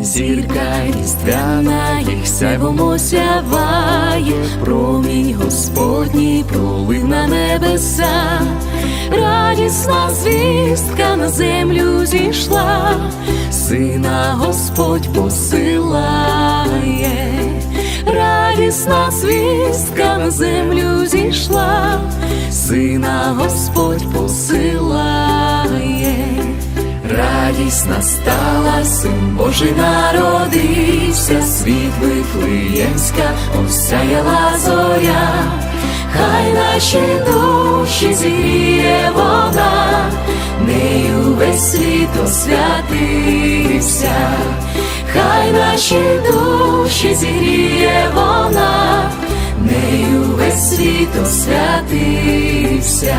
Зірка різдвяна їх сяйвомо сяває, промінь Господній пролив на небеса, радісна звістка на землю зійшла, сина Господь посилає, радісна звістка на землю зійшла, сина Господь посилає. Радість настала, син Божий народився, світ Вифлеємська осяяла зоря, хай наші душі зігріє вона, нею весь світ освятився, хай наші душі зігріє вона, нею весь світ освятився.